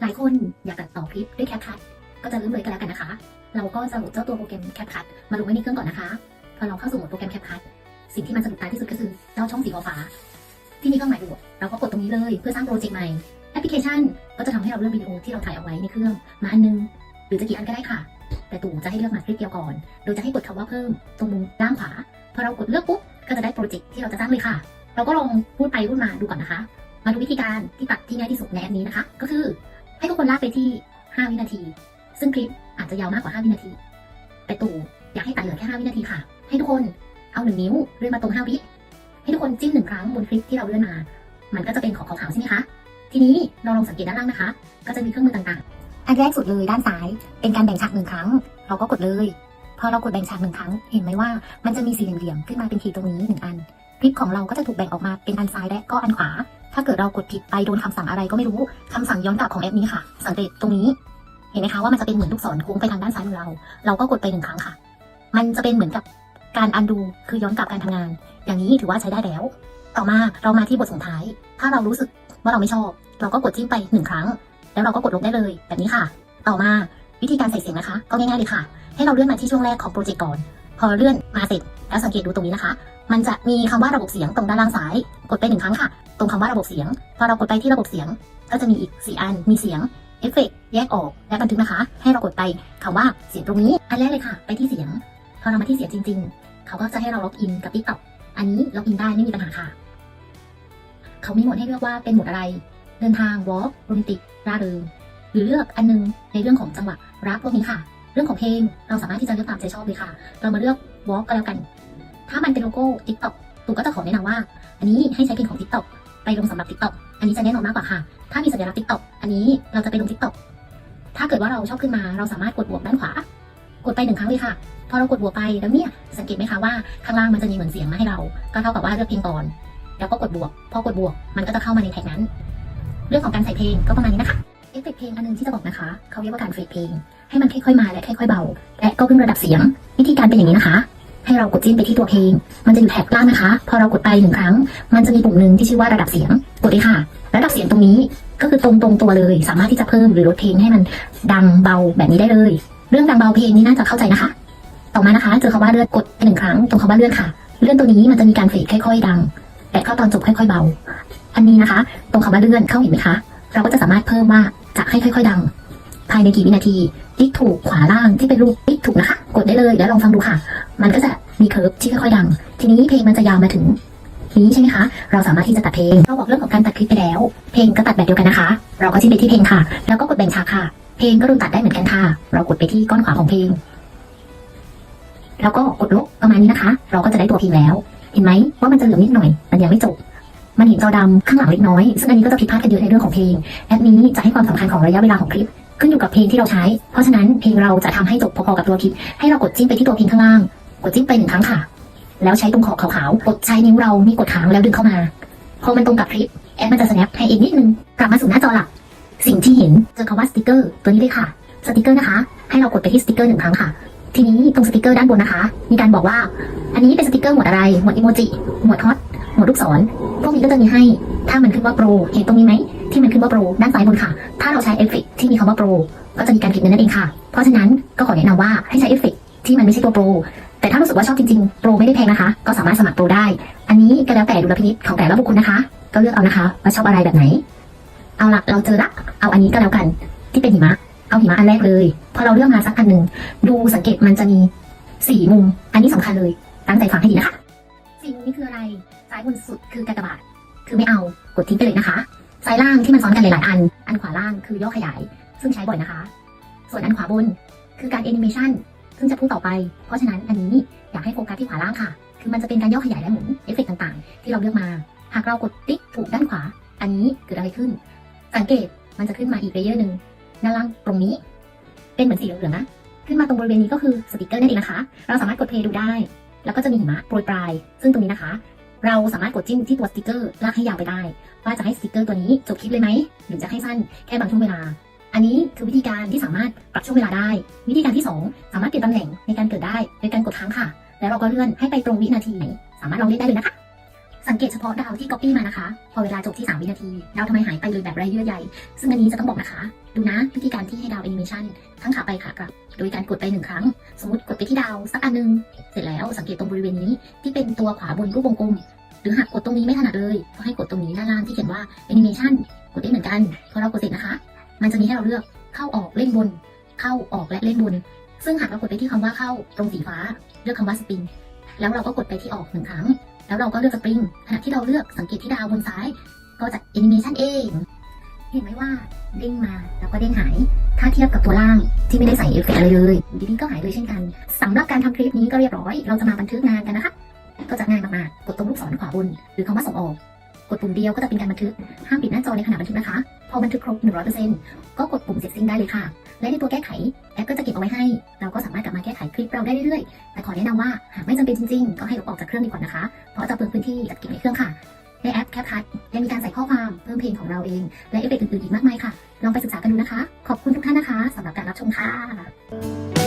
หลายคนอยากตัดต่อคลิปด้วยแคปคัทก็จะเริ่มเลยกันแล้วกันนะคะ เราก็จะโหลดเจ้าตัวโปรแกรมแคปคัทมาลงไว้ในเครื่องก่อนนะคะ พอเราเข้าสู่โหมดโปรแกรมแคปคัทสิ่งที่มันสะดุดตาที่สุดก็คือเจ้าช่องสีฟ้าที่มีเครื่องหมายบวกเราก็กดตรงนี้เลยเพื่อสร้างโปรเจกต์ใหม่แอปพลิเคชัน ก็จะทำให้เราเลือกวิดีโอที่เราถ่ายเอาไว้ในเครื่องมาอันนึง หรือจะกี่อันก็ได้ค่ะ แต่ตู่จะให้เลือกมาคลิปเดียวก่อน โดยจะให้กดคำว่าเพิ่มตรงมุมด้านขวาพอเรากดเลือกปุ๊บก็จะได้โปรเจกต์ที่เราจะสร้างเลยค่ะ เราก็ลองพูดไปพูดมาดูก่อนนะคะ มาดูวิธีการที่ตัดที่ง่ายที่สุดในแอปนี้นะคะ ก็คือ ให้ทุกคนลากไปที่ 5 วินาที ซึ่งคลิปอาจจะยาวมากกว่า 5 วินาที แต่ตู่อยากให้ตัดเหลือแค่ 5 วินาทีค่ะ ให้ทุกคนเอาหนึ่งนิ้วเลื่อนมาตรง5วิ ให้ทุกคนจิ้มหนึ่งครั้งบนคลิปที่เราเลื่อนมา มันก็จะเป็นของขาวๆใช่ไหมคะ ทีนี้เราลองสังเกตด้านล่างนะคะ ก็จะมีเครื่องมือต่างๆ อันแรกสุดเลยด้านซ้าย เป็นการแบ่งฉากหนึ่งครั้ง เราก็กดเลย พอเรากดแบ่งฉากหนึ่งครั้ง เห็นไหมว่ามันจะมีสี่เหลี่ยมๆขึ้นมาเป็นขีดตรงนี้หนึ่งอัน คลิปของเราก็จะถูกแบ่งออกมาเป็นอันซ้ายและก็อันขวา ถ้าเกิดเรากดผิดไปโดนคำสั่งอะไรก็ไม่รู้คำสั่งย้อนกลับของแอปนี้ค่ะ สังเกตตรงนี้ เห็นไหมคะว่ามันจะเป็นเหมือนลูกศรโค้งไปทางด้านซ้ายมือเรา เราก็กดไปหนึ่งครั้งค่ะ มันจะเป็นเหมือนกับการอันดูคือย้อนกลับการทำงาน อย่างนี้ถือว่าใช้ได้แล้ว ต่อมาเรามาที่บทส่งท้าย ถ้าเรารู้สึกว่าเราไม่ชอบ เราก็กดจิ้มไปหนึ่งครั้ง แล้วเราก็กดลงได้เลย แบบนี้ค่ะ ต่อมาวิธีการใส่เสียงนะคะ ก็ง่ายๆเลยค่ะ ให้เราเลื่อนมาที่ช่วงแรกของโปรเจกต์ก่อน พอเลื่อนมาเสร็จแล้วสังเกตดูตรงนี้นะคะ มันจะมีคำว่าระบบเสียงตรงด้านล่างซ้าย กดไปหนึ่งครั้งค่ะ ตรงคำว่าระบบเสียง พอเรากดไปที่ระบบเสียง ก็จะมีอีก 4 อัน มีเสียงเอฟเฟกแยกออกและบันทึกนะคะ ให้เรากดไปคำว่าเสียงตรงนี้ อันแรกเลยค่ะ ไปที่เสียง พอเรามาที่เสียงจริง ๆ เขาก็จะให้เราล็อกอินกับ TikTok อันนี้ล็อกอินได้ไม่มีปัญหาค่ะ เขามีโหมดให้เลือกว่าเป็นโหมดอะไร เดินทางวอล์กโรแมนติกร่าเริงหรือเลือกอันนึงในเรื่องของจังหวะรักพวกนี้ค่ะ เรื่องของเพลงเราสามารถที่จะเลือกตามใจชอบเลยค่ะ เรามาเลือกวอล์กก็แล้วกัน ถ้ามันเป็นโลโก้ TikTok ตูก็จะขอแนะนำว่า อันนี้ให้ใช้เพลงของ TikTok ลงสำหรับ TikTok อันนี้จะแน่นอนมากกว่าค่ะ ถ้ามีสัญลักษณ์ TikTok อันนี้เราจะไปลง TikTok ถ้าเกิดว่าเราชอบขึ้นมาเราสามารถกดบวกด้านขวา กดไปหนึ่งครั้งเลยค่ะ พอเรากดบวกไปแล้วเนี่ยสังเกตไหมคะว่าข้างล่างมันจะมีเหมือนเสียงมาให้เรา ก็เท่ากับว่าเลือกเพลงก่อน แล้วก็กดบวก พอกดบวก มันก็จะเข้ามาในแท็กนั้น เรื่องของการใส่เพลงก็ประมาณนี้นะคะ เอฟเฟกต์เพลงอันนึงที่จะบอกนะคะ เขาเรียกว่าการเฟดเพลง ให้มันค่อยๆมาและค่อยๆเบา และก็ขึ้นระดับเสียง วิธีการเป็นอย่างนี้นะคะ ให้เรากดจิ้มไปที่ตัวเพลง มันจะอยู่แท็บล่างนะคะ พอเรากดไปหนึ่งครั้ง มันจะมีปุ่มหนึ่งที่ชื่อว่าระดับเสียง กดเลยค่ะ ระดับเสียงตรงนี้ก็คือตรงตรงตัวเลย สามารถที่จะเพิ่มหรือลดเพลงให้มันดังเบาแบบนี้ได้เลย เรื่องดังเบาเพลงนี้น่าจะเข้าใจนะคะ ต่อมานะคะ เจอคำว่าเลื่อนกดหนึ่งครั้ง ตรงคำว่าเลื่อนค่ะ เลื่อนตัวนี้มันจะมีการเฟดค่อย ๆ ดัง แต่เข้าตอนจบค่อย ๆ เบา อันนี้นะคะ ตรงคำว่าเลื่อนเข้าเห็นไหมคะ เราก็จะสามารถเพิ่มว่าจะให้ค่อย ๆ ดัง ภายในกี่วินาทีติ๊กถูกขวาล่างที่เป็นรูปติ๊กถูกนะคะ กดได้เลยแล้วลองฟังดูค่ะ มันก็จะมีเคิร์ฟที่ค่อยๆดัง ทีนี้เพลงมันจะยาวมาถึงนี้ใช่ไหมคะ เราสามารถที่จะตัดเพลง เราบอกเรื่องของการตัดคลิปไปแล้ว เพลงก็ตัดแบบเดียวกันนะคะ เราก็จิ้มไปที่เพลงค่ะ แล้วก็กดแบ่งฉากค่ะ เพลงก็โดนตัดได้เหมือนกันค่ะ เรากดไปที่ก้อนขวาของเพลง แล้วก็กดลบประมาณนี้นะคะ เราก็จะได้ตัวเพลงแล้ว เห็นไหมว่ามันจะเหลือนิดหน่อย มันยังไม่จบ มันเห็นจอดำข้างหลังเล็กน้อย ซึ่งอันนี้ก็จะผิดพลาดกันเยอะในเรื่องของเพลง แอปนี้จะให้ความสำคัญของระยะเวลาของคลิป ขึ้นอยู่กับเพลงที่เราใช้ เพราะฉะนั้นเพลงเราจะทำให้จบพอๆกับตัวคลิป ให้เรากดจิ้มไปที่ตัวเพลงข้างล่าง กดจิ้มไปหนึ่งครั้งค่ะ แล้วใช้ตรงขอบขาวๆกดใช้นิ้วเรานี่กดค้างแล้วดึงเข้ามา พอมันตรงกับคลิปแอปมันจะ snap ให้เองนิดนึง กลับมาสู่หน้าจอหลัก สิ่งที่เห็นเจอคำว่าสติกเกอร์ตัวนี้เลยค่ะ สติกเกอร์นะคะ ให้เรากดไปที่สติกเกอร์หนึ่งครั้งค่ะ ทีนี้ตรงสติกเกอร์ด้านบนนะคะ มีการบอกว่า อันนี้เป็นสติกเกอร์หมวดอะไร หมวดอีโมจิ หมวดฮอต หมวดลูกศร พวกนี้ก็จะมีให้ ถ้ามันขึ้นว่าโปร เห็นตรงนี้ไหม ที่มันขึ้นว่าโปรด้านซ้ายบนค่ะ ถ้าเราใช้เอฟเฟกที่มีคำว่าโปร ก็จะมีการเก็บเงินนั่นเองค่ะ เพราะฉะนั้นก็ขอแนะนำว่าให้ใช้เอฟเฟกที่มันไม่ใช่ตัวโปร แต่ถ้ารู้สึกว่าชอบจริงๆ โปรไม่ได้แพงนะคะ ก็สามารถสมัครโปรได้ อันนี้ก็แล้วแต่ดุลพินิจของแต่ละบุคคลนะคะ ก็เลือกเอานะคะว่าชอบอะไรแบบไหน เอาละเราเจอละ เอาอันนี้ก็แล้วกัน ที่เป็นหิมะ เอาหิมะอันแรกเลย พอเราเลือกมาสักอันหนึ่งดูสังเกตมันจะมีสี่มุม อันนี้สำคัญเลย ตั้งใจฟังให้ดีนะคะสี่มุมนี้คืออะไรซ้ายบนสุดคือกากบาท คือไม่เอากดทิ้งไปเลยนะคะซ้ายล่างที่มันซ้อนกันหลายๆอัน อันขวาล่างคือย่อขยาย ซึ่งใช้บ่อยนะคะ ส่วนอันขวาบนคือการแอนิเมชัน ซึ่งจะพูดต่อไป เพราะฉะนั้นอันนี้อยากให้โฟกัสที่ขวาล่างค่ะ คือมันจะเป็นการย่อขยายและหมุนเอฟเฟกต์ต่างๆ ที่เราเลือกมา หากเรากดติ๊กถูกด้านขวา อันนี้เกิดอะไรขึ้น สังเกตมันจะขึ้นมาอีกเลเยอร์หนึ่งด้านล่างตรงนี้ เป็นเหมือนสีเหลืองๆนะ ขึ้นมาตรงบริเวณนี้ก็คือสติกเกอร์นั่นเองนะคะ เราสามารถกดเพลย์ดูได้ แล้วก็จะมีหิมะโปรยปลาย ซึ่งตรงนี้นะคะ เราสามารถกดจิ้มที่ตัวสติกเกอร์ลากให้ยาวไปได้ ว่าจะให้สติกเกอร์ตัวนี้จบคลิปเลยไหมหรือจะให้สั้นแค่บางช่วงเวลา อันนี้คือวิธีการที่สามารถปรับช่วงเวลาได้ วิธีการที่ 2 สามารถเปลี่ยนตำแหน่งในการเกิดได้โดยการกดค้างค่ะ แล้วเราก็เลื่อนให้ไปตรงวินาทีไหนสามารถลองเล่นได้เลยนะคะสังเกตเฉพาะดาวที่ copy มานะคะ พอเวลาจบที่ 3 วินาที ดาวทำไมหายไปเลยแบบไร้เยื่อใยซึ่งอันนี้จะต้องบอกนะคะ ดูนะวิธีการที่ให้ดาวแอนิเมชันทั้งขาไปขากลับ โดยการกดไปหนึ่งครั้ง สมมติกดไปที่ดาวสักอันหนึง เสร็จแล้วสังเกตตรงบริเวณนี้ที่เป็นตัวขวาบนรูปวงกลม หรือหากกดตรงนี้ไม่ถนัดเลย ก็ให้กดตรงนี้ด้านล่างที่เขียนว่าแอนิเมชันกดได้เหมือนกันพอเรากดเสร็จนะคะ มันจะมีให้เราเลือกเข้าออกเล่นบน เข้าออกและเล่นบน ซึ่งหากเรากดไปที่คำว่าเข้าตรงสีฟ้า เลือกคำว่าสปริงแล้วเราก็กดไปที่ออกหนึ่งครั้ง แล้วเราก็เลือกสปริงขณะที่เราเลือกสังเกตที่ดาวบนซ้าย ก็จะแอนิเมชันเอง เห็นไหมว่าเด้งมาแล้วก็เด้งหาย ถ้าเทียบกับตัวล่างที่ไม่ได้ใส่เอฟเฟกต์อะไรเลยอยู่ดีๆก็หายเลยเช่นกันสำหรับการทำคลิปนี้ก็เรียบร้อย เราจะมาบันทึกงานกันนะคะก็จะง่ายมากๆ กดตรงลูกศรขวาบน หรือคำว่าส่งออก กดปุ่มเดียวก็จะเป็นการบันทึก ห้ามปิดหน้าจอในขณะบันทึกนะคะ พอบันทึกครบ 100%ก็กดปุ่มเสร็จสิ้นได้เลยค่ะ และในตัวแก้ไขแอปก็จะเก็บเอาไว้ให้ เราก็สามารถกลับมาแก้ไขคลิปเราได้เรื่อยๆ แต่ขอแนะนำว่าหากไม่จำเป็นจริงๆ ก็ให้ลบออกจากเครื่องดีกว่านะคะ เพราะจะเปลืองพื้นที่จัดเก็บในเครื่องค่ะ ในแอปแคปคัทยังมีการใส่ข้อความเพิ่มเพลงของเราเอง และเอฟเฟกต์อื่นๆอีกมากมายค่ะ ลองไปศึกษากันดูนะคะ ขอบคุณทุกท่านนะคะสำหรับการรับชมค่ะ